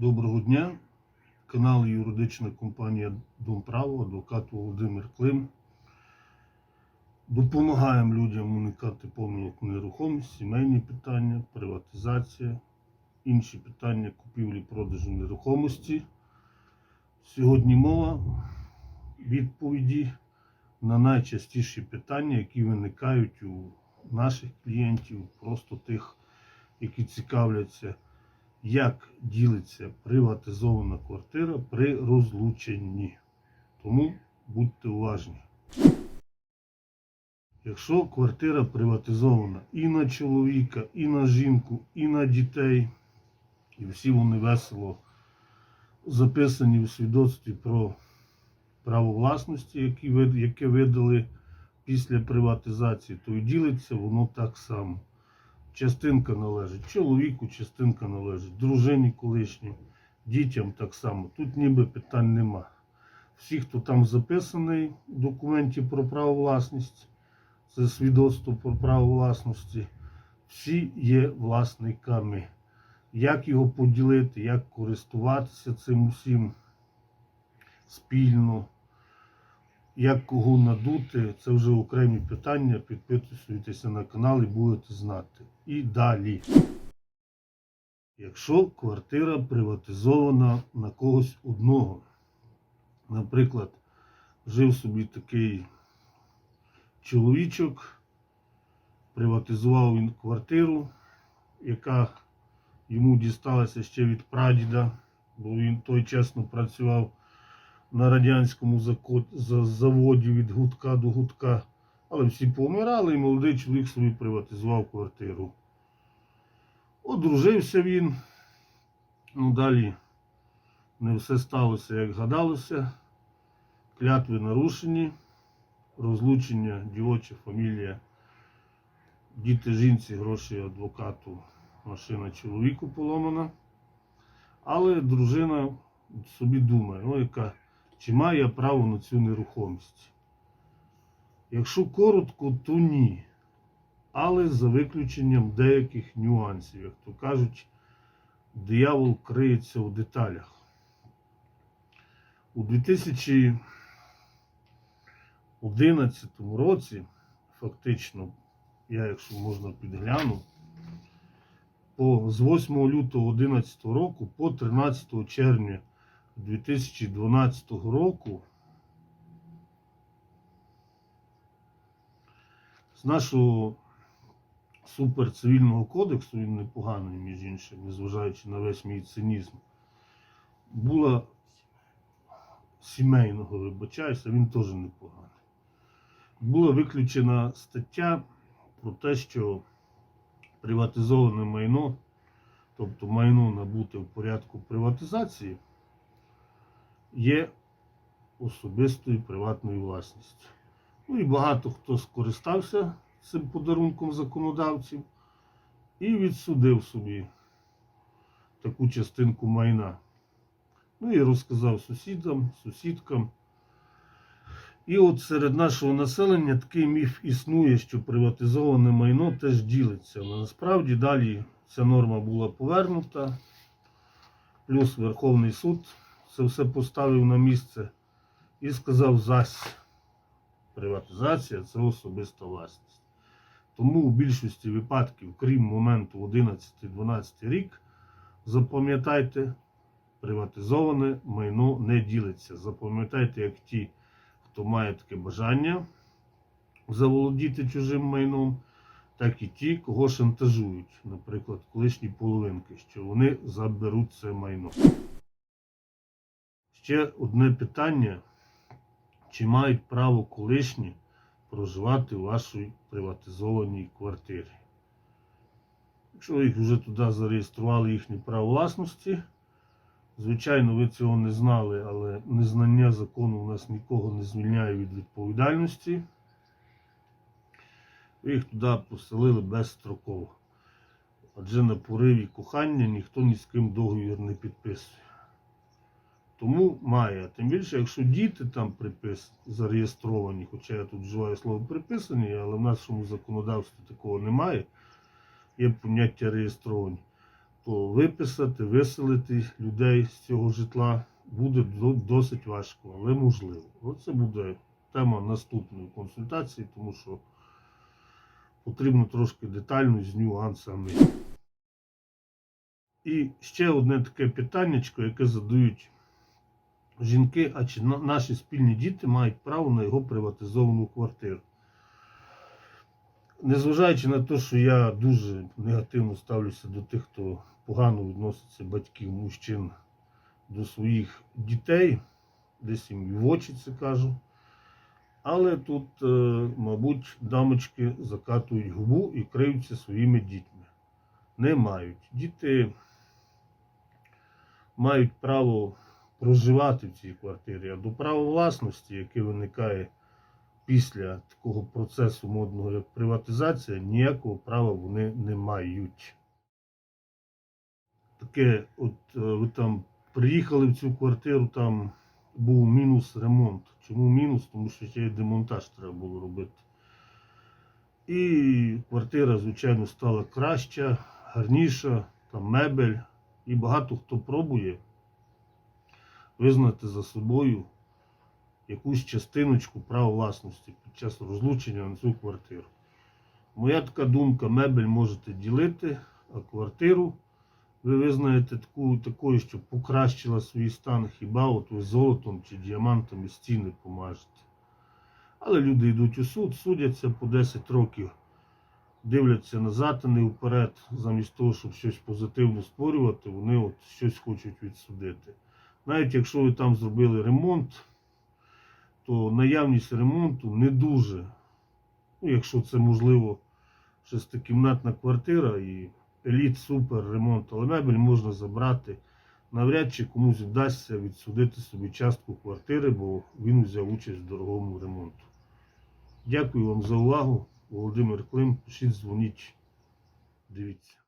Доброго дня. Канал юридична компанія Дом Право, адвокат Володимир Клим. Допомагаємо людям уникати помилок нерухомість, сімейні питання, приватизація, інші питання купівлі-продажу нерухомості. Сьогодні мова відповіді на найчастіші питання, які виникають у наших клієнтів, просто тих, які цікавляться як ділиться приватизована квартира при розлученні. Тому будьте уважні. Якщо квартира приватизована і на чоловіка, і на жінку, і на дітей, і всі вони весело записані у свідоцтві про право власності, яке видали після приватизації, то і ділиться воно так само. Частинка належить чоловіку, частинка належить дружині колишній, дітям так само. Тут ніби питань нема. Всі, хто там записаний в документі про право власність, це свідоцтво про право власності, всі є власниками. Як його поділити, як користуватися цим усім спільно, як кого надути, це вже окремі питання. Підписуйтеся на канал і будете знати. І далі. Якщо квартира приватизована на когось одного, наприклад, жив собі такий чоловічок, приватизував він квартиру, яка йому дісталася ще від прадіда, бо він той чесно працював на радянському заводі від гудка до гудка. Але всі помирали, і молодий чоловік собі приватизував квартиру. Одружився він. Ну, далі не все сталося, як гадалося. Клятви нарушені, розлучення, дівоча фамілія, діти жінці, гроші адвокату, машина чоловіку поломана. Але дружина собі думає, ну яка, чи має я право на цю нерухомість? Якщо коротко, то ні. Але за виключенням деяких нюансів, як то кажуть, диявол криється у деталях. У 2011 році, фактично, я, якщо можна підгляну, по, з 8 лютого 2011 року по 13 червня 2012 року з нашого суперцивільного кодексу, він непоганий, між іншим, незважаючи на весь мій цинізм, була сімейного, вибачаюся, він теж непоганий. Була виключена стаття про те, що приватизоване майно, тобто майно набуте в порядку приватизації, є особистою приватною власністю. Ну і багато хто скористався цим подарунком законодавців і відсудив собі таку частинку майна. Ну і розказав сусідам, сусідкам. І от серед нашого населення такий міф існує, що приватизоване майно теж ділиться. Але насправді далі ця норма була повернута, плюс Верховний суд це все поставив на місце і сказав зась. Приватизація це особиста власність. Тому у більшості випадків, крім моменту 11-12 рік, запам'ятайте, приватизоване майно не ділиться. Запам'ятайте, як ті, хто має таке бажання заволодіти чужим майном, так і ті, кого шантажують, наприклад, колишні половинки, що вони заберуть це майно. Ще одне питання чи мають право колишні проживати у вашій приватизованій квартирі. Якщо їх вже туди зареєстрували їхнє право власності, звичайно, ви цього не знали, але незнання закону у нас нікого не звільняє від відповідальності. Ви їх туди поселили безстроково. Адже на пориві кохання ніхто ні з ким договір не підписує. Тому має. Тим більше, якщо діти там припис зареєстровані, хоча я тут вживаю слово приписані, але в нашому законодавстві такого немає, є поняття реєстровані, то виписати, виселити людей з цього житла буде досить важко, але можливо. Оце буде тема наступної консультації, тому що потрібно трошки детально з нюансами. І ще одне таке питаннячко, яке задають жінки, а чи наші спільні діти мають право на його приватизовану квартиру. Незважаючи на те, що я дуже негативно ставлюся до тих, хто погано відноситься батьків мужчин до своїх дітей, десь їм в очі це кажу. Але тут, е, мабуть, дамочки закатують губу і криються своїми дітьми. Не мають. Діти мають право проживати в цій квартирі, а до права власності, яке виникає після такого процесу модного, як приватизація, ніякого права вони не мають. Таке, от е, ви там приїхали в цю квартиру, там був мінус ремонт. Чому мінус? Тому що ще й демонтаж треба було робити. І квартира, звичайно, стала краща, гарніша, там мебель. І багато хто пробує визнати за собою якусь частиночку права власності під час розлучення на цю квартиру. Моя така думка, мебель можете ділити, а квартиру ви визнаєте таку, такою, що покращила свій стан, хіба от ви золотом чи діамантами стіни помажете. Але люди йдуть у суд, судяться по 10 років, дивляться назад, а не вперед, замість того, щоб щось позитивно створювати, вони от щось хочуть відсудити. Навіть якщо ви там зробили ремонт, то наявність ремонту не дуже. Ну, якщо це можливо шестикімнатна квартира і еліт супер ремонт, але мебель можна забрати. Навряд чи комусь вдасться відсудити собі частку квартири, бо він взяв участь в дорогому ремонту. Дякую вам за увагу. Володимир Клим, пишіть, дзвоніть, дивіться.